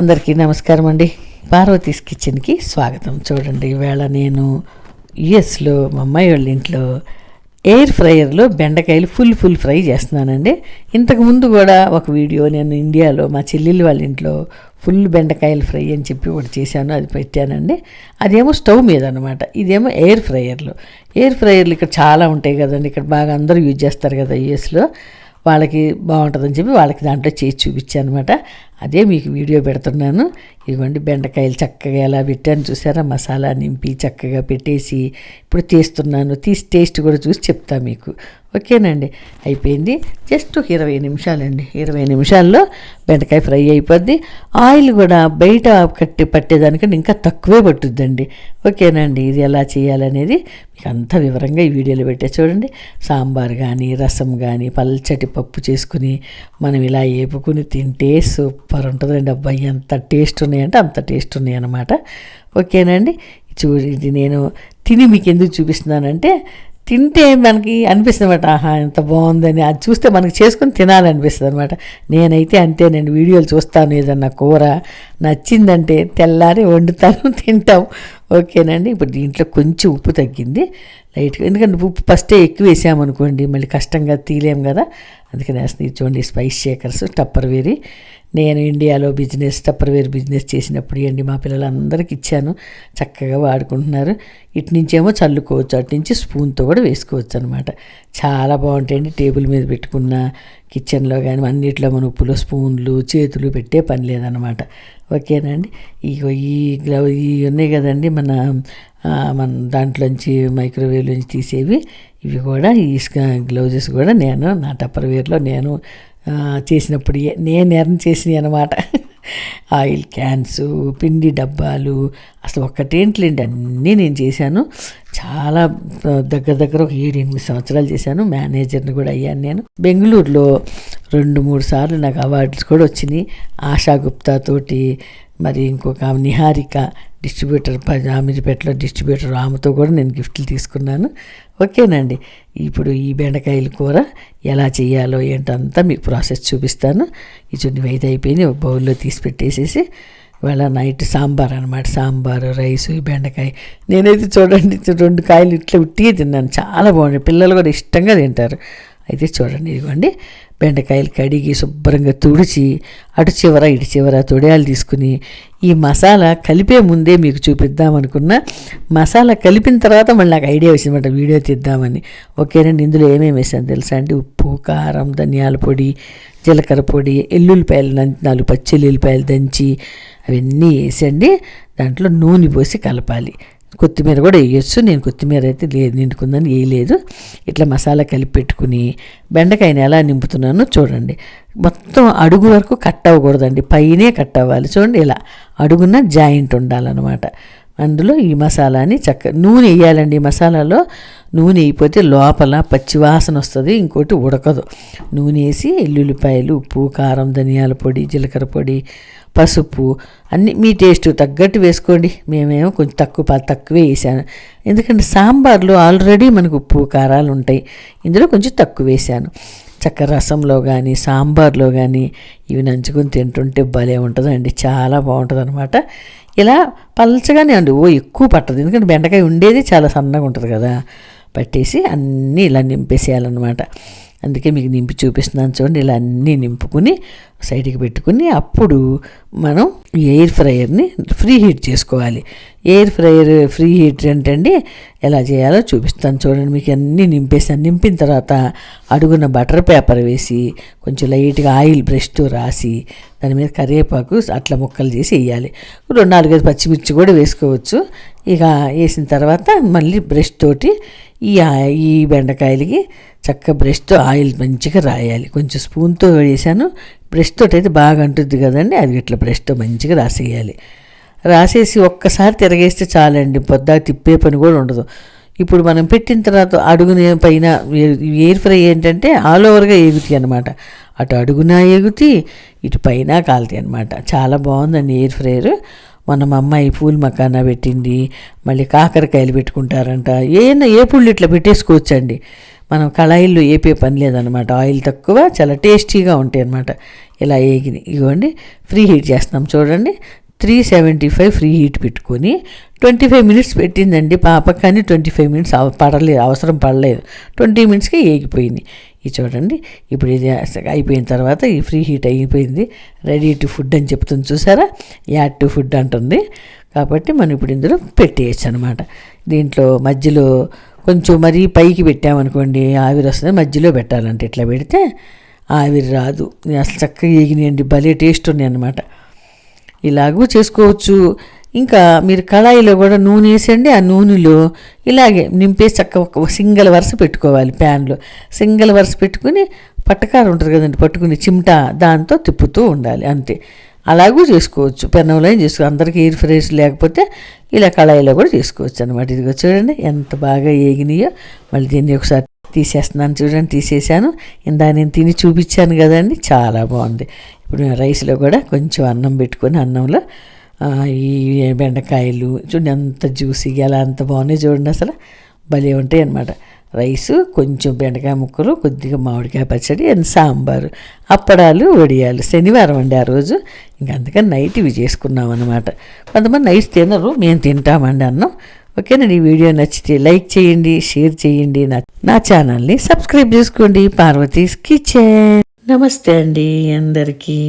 అందరికీ నమస్కారం అండి. పార్వతీస్ కిచెన్కి స్వాగతం. చూడండి ఈవేళ నేను యుఎస్లో మా అమ్మాయి వాళ్ళ ఇంట్లో ఎయిర్ ఫ్రైయర్లో బెండకాయలు ఫుల్ ఫుల్ ఫ్రై చేస్తున్నానండి. ఇంతకుముందు కూడా ఒక వీడియో నేను ఇండియాలో మా చెల్లెలు వాళ్ళ ఇంట్లో ఫుల్ బెండకాయలు ఫ్రై అని చెప్పి ఒకటి చేశాను అది పెట్టానండి. అదేమో స్టవ్ మీద అనమాట ఇదేమో ఎయిర్ ఫ్రైయర్లు. ఎయిర్ ఫ్రైయర్లు ఇక్కడ చాలా ఉంటాయి కదండి. ఇక్కడ బాగా అందరూ యూజ్ చేస్తారు కదా యుఎస్లో. వాళ్ళకి బాగుంటుందని చెప్పి వాళ్ళకి దాంట్లో చేసి చూపించాను అనమాట అదే మీకు వీడియో పెడుతున్నాను. ఇదిగోండి బెండకాయలు చక్కగా ఎలా పెట్టాను చూసారా? మసాలా నింపి చక్కగా పెట్టేసి ఇప్పుడు తీస్తున్నాను. తీసి టేస్ట్ కూడా చూసి చెప్తా మీకు. ఓకేనండి? అయిపోయింది. జస్ట్ ఒక ఇరవై నిమిషాలండి. ఇరవై నిమిషాల్లో బెండకాయ ఫ్రై అయిపోద్ది. ఆయిల్ కూడా బయట కట్టి పట్టేదానికంటే ఇంకా తక్కువే పట్టుద్దండి. ఓకేనండి? ఇది ఎలా చేయాలనేది మీకు అంత వివరంగా ఈ వీడియోలో పెట్టే చూడండి. సాంబార్ కానీ రసం కానీ పల్చటి పప్పు చేసుకుని మనం ఇలా ఏపుకుని తింటే సూపర్ ఉంటుందండి అబ్బాయి ఎంత టేస్ట్ ఉన్నాయంటే అంత టేస్ట్ ఉన్నాయి అన్నమాట. ఓకేనండి? చూ ఇది నేను తిని మీకు ఎందుకు చూపిస్తున్నానంటే తింటే మనకి అనిపిస్తుంది అనమాట ఆహా ఎంత బాగుందని. అది చూస్తే మనకి చేసుకొని తినాలనిపిస్తుంది అనమాట నేనైతే అంతేనండి వీడియోలు చూస్తాను ఏదన్నా కూర నచ్చిందంటే తెల్లారి వండుతాను తింటాం. ఓకేనండి? ఇప్పుడు దీంట్లో కొంచెం ఉప్పు తగ్గింది. లైట్గా ఎందుకంటే ఉప్పు ఫస్టే ఎక్కువ వేసామనుకోండి మళ్ళీ కష్టంగా తీలేం కదా. అందుకని వేస్తుంది చూడండి స్పైస్ షేకర్స్ టప్పర్ వేరి. నేను ఇండియాలో బిజినెస్ టప్పర్వేర్ బిజినెస్ చేసినప్పుడు అండి మా పిల్లలందరికీ ఇచ్చాను. చక్కగా వాడుకుంటున్నారు. ఇటు నుంచేమో చల్లుకోవచ్చు అటు నుంచి స్పూన్తో కూడా వేసుకోవచ్చు అనమాట చాలా బాగుంటాయండి టేబుల్ మీద పెట్టుకున్న కిచెన్లో కానీ అన్నిట్లో మన ఉప్పులో స్పూన్లు చేతులు పెట్టే పని లేదనమాట ఓకేనండి ఇగో ఈ గ్లౌ ఈ ఉన్నాయి కదండి మన మన దాంట్లోంచి మైక్రోవేవ్ నుంచి తీసేవి. ఇవి కూడా ఈ గ్లౌజెస్ కూడా నేను నా టప్పర్వేర్లో నేను చేసినప్పుడు నేను ఎర్న్ చేసినవి అనమాట ఆయిల్ క్యాన్స్ పిండి డబ్బాలు అసలు ఒక్కటేంట్లేండి అన్నీ నేను చేశాను. చాలా దగ్గర దగ్గర ఒక ఏడు ఎనిమిది సంవత్సరాలు చేశాను మేనేజర్ని కూడా అయ్యాను నేను. బెంగళూరులో రెండు మూడు సార్లు నాకు అవార్డ్స్ కూడా వచ్చినాయి. ఆశా గుప్తా తోటి మరి ఇంకొక నిహారిక డిస్ట్రిబ్యూటర్ అమీర్పేటలో డిస్ట్రిబ్యూటర్ ఆమెతో కూడా నేను గిఫ్ట్లు తీసుకున్నాను. ఓకేనండి. ఇప్పుడు ఈ బెండకాయల కూర ఎలా చేయాలో ఏంటంతా మీకు ప్రాసెస్ చూపిస్తాను. ఈ చున్ని అయితే అయిపోయింది. ఒక బౌల్లో తీసి పెట్టేసేసి ఇవాళ నైట్ సాంబార్ అనమాట సాంబారు రైసు బెండకాయ. నేనైతే చూడండి రెండు కాయలు ఇట్లా ఉట్టిగా తిన్నాను. చాలా బాగుంది. పిల్లలు కూడా ఇష్టంగా తింటారు. అయితే చూడండి ఇదిగోండి. బెండకాయలు కడిగి శుభ్రంగా తుడిచి అటు చివర ఇటు చివర తొడియాలు తీసుకుని ఈ మసాలా కలిపే ముందే మీకు చూపిద్దామనుకున్న మసాలా కలిపిన తర్వాత మళ్ళీ నాకు ఐడియా వచ్చిందన్నమాట వీడియో తీద్దామని. ఓకేనండి ఇందులో ఏమేమి వేసాను తెలుసా అండి? ఉప్పు కారం ధనియాల పొడి జీలకర్ర పొడి ఎల్లుల్లిపాయలు నాలుగు పచ్చి ఎల్లుల్లిపాయలు దంచి అవన్నీ వేసండి. దాంట్లో నూనె పోసి కలపాలి. కొత్తిమీర కూడా వేయచ్చు. నేను కొత్తిమీర అయితే లేదు నిండుకుందని వేయలేదు. ఇట్లా మసాలా కలిపి పెట్టుకుని బెండకాయని ఎలా నింపుతున్నానో చూడండి. మొత్తం అడుగు వరకు కట్ అవ్వకూడదండి. పైనే కట్ అవ్వాలి. చూడండి ఇలా అడుగున జాయింట్ ఉండాలన్నమాట. అందులో ఈ మసాలాని చక్క నూనె వేయాలండి మసాలాలో. నూనె వేయిపోతే లోపల పచ్చివాసన వస్తుంది ఇంకోటి ఉడకదు. నూనె వేసి ఎల్లుల్లిపాయలు ఉప్పు కారం ధనియాల పొడి జీలకర్ర పొడి పసుపు అన్నీ మీ టేస్ట్ తగ్గట్టు వేసుకోండి. మేమేమో కొంచెం తక్కువ తక్కువే వేసాను. ఎందుకంటే సాంబార్లో ఆల్రెడీ మనకు ఉప్పు కారాలు ఉంటాయి. ఇందులో కొంచెం తక్కువ వేసాను. చక్క రసంలో కానీ సాంబార్లో కానీ ఇవి నంచుకొని తింటుంటే భలే ఉంటుందండి. చాలా బాగుంటుంది అనమాట ఇలా పలచగానే అండి. ఓ ఎక్కువ పట్టదు. ఎందుకంటే బెండకాయ ఉండేది చాలా సన్నగా ఉంటుంది కదా. పట్టేసి అన్నీ ఇలా నింపేసేయాలన్నమాట. అందుకే మీకు నింపి చూపిస్తున్నాను చూడండి. ఇలా అన్నీ నింపుకుని సైడ్కి పెట్టుకుని అప్పుడు మనం ఎయిర్ ఫ్రైయర్ని ఫ్రీ హీట్ చేసుకోవాలి. ఎయిర్ ఫ్రైయర్ ఫ్రీ హీట్ ఏంటండి? ఎలా చేయాలో చూపిస్తాను చూడండి. మీకు అన్నీ నింపేసాను నింపిన తర్వాత అడుగున బటర్ పేపర్ వేసి కొంచెం లైట్గా ఆయిల్ బ్రష్తో రాసి దాని మీద కరివేపాకు అట్లా ముక్కలు చేసి వేయాలి. రెండు నాలుగైదు పచ్చిమిర్చి కూడా వేసుకోవచ్చు. ఇక వేసిన తర్వాత మళ్ళీ బ్రష్ తోటి ఈ ఈ బెండకాయలకి చక్క బ్రష్తో ఆయిల్ మంచిగా రాయాలి. కొంచెం స్పూన్తో వేసాను. బ్రష్ తోటి అయితే బాగా అంటుంది కదండి. అది ఇట్లా బ్రష్తో మంచిగా రాసేయాలి. రాసేసి ఒక్కసారి తిరగేస్తే చాలండి. పొద్దా తిప్పే పని కూడా ఉండదు. ఇప్పుడు మనం పెట్టిన తర్వాత అడుగున పైన ఎయిర్ ఫ్రై ఏంటంటే ఆల్ ఓవర్గా ఎగుతాయి అనమాట అటు అడుగున ఎగుతి ఇటు పైన కాలుతాయి అనమాట చాలా బాగుందండి ఎయిర్ ఫ్రైయర్. మన అమ్మాయి పూల్ మకానా పెట్టింది మళ్ళీ కాకరకాయలు పెట్టుకుంటారంట. ఏనా ఏ పుళ్ళు ఇట్లా పెట్టేసుకోవచ్చండి. మనం కళాయిల్లో ఏపే పని లేదనమాట ఆయిల్ తక్కువ చాలా టేస్టీగా ఉంటాయి అనమాట ఇలా ఏగిని ఇవ్వండి ఫ్రీ హీట్ చేస్తున్నాం చూడండి. Three seventy five preheat పెట్టుకొని ట్వంటీ ఫైవ్ మినిట్స్ పెట్టిందండి పాప కానీ ట్వంటీ ఫైవ్ మినిట్స్ పడలేదు అవసరం పడలేదు. ట్వంటీ మినిట్స్కి ఏగిపోయింది. ఇది చూడండి. ఇప్పుడు ఇది అయిపోయిన తర్వాత ఈ ఫ్రీ హీట్ అయిపోయింది. రెడీ టు ఫుడ్ అని చెప్తుంది చూసారా? యాడ్ టు ఫుడ్ అంటుంది. కాబట్టి మనం ఇప్పుడు ఇందులో పెట్టేయచ్చు అనమాట దీంట్లో మధ్యలో కొంచెం మరీ పైకి పెట్టామనుకోండి ఆవిరి వస్తుంది. మధ్యలో పెట్టాలంటే ఇట్లా పెడితే ఆవిరి రాదు. అసలు చక్కగా ఏగినాయండి భలే టేస్ట్ ఉన్నాయి అనమాట ఇలాగూ చేసుకోవచ్చు. ఇంకా మీరు కళాయిలో కూడా నూనె వేసండి ఆ నూనెలో ఇలాగే నింపేసి చక్క ఒక సింగల్ వరుస పెట్టుకోవాలి ప్యాన్లో. సింగల్ వరుస పెట్టుకుని పట్టకారు ఉంటుంది కదండి పట్టుకుని చిమ్టా దాంతో తిప్పుతూ ఉండాలి అంతే. అలాగూ చేసుకోవచ్చు పెనంలో చేసుకో అందరికీ ఎయిర్ ఫ్రైస్ లేకపోతే ఇలా కళాయిలో కూడా చేసుకోవచ్చు అనమాట ఇదిగో చూడండి ఎంత బాగా ఏగినాయో. మళ్ళీ దీన్ని ఒకసారి తీసేస్తున్నాను చూడండి తీసేసాను ఇందా నేను తిని చూపించాను కదండి చాలా బాగుంది. ఇప్పుడు రైస్లో కూడా కొంచెం అన్నం పెట్టుకొని అన్నంలో ఈ బెండకాయలు చూడండి ఎంత జ్యూసీగా ఎలా అంత బాగున్నాయి చూడండి అసలు. భలే ఉంటాయి అన్నమాట. రైసు కొంచెం బెండకాయ ముక్కలు కొద్దిగా మామిడికాయ పచ్చడి అండ్ సాంబారు. అప్పడాలు వడియాలు. శనివారం అండి ఆ రోజు. ఇంక అందుకని నైట్ ఇవి చేసుకున్నాం అనమాట కొంతమంది నైట్ తినరు మేము తింటామండి అన్నం. ఓకేనండి ఈ వీడియో నచ్చితే లైక్ చేయండి షేర్ చేయండి. నా నా ఛానల్ని సబ్స్క్రైబ్ చేసుకోండి. పార్వతీస్ కిచెన్. నమస్తే అండి అందరికీ.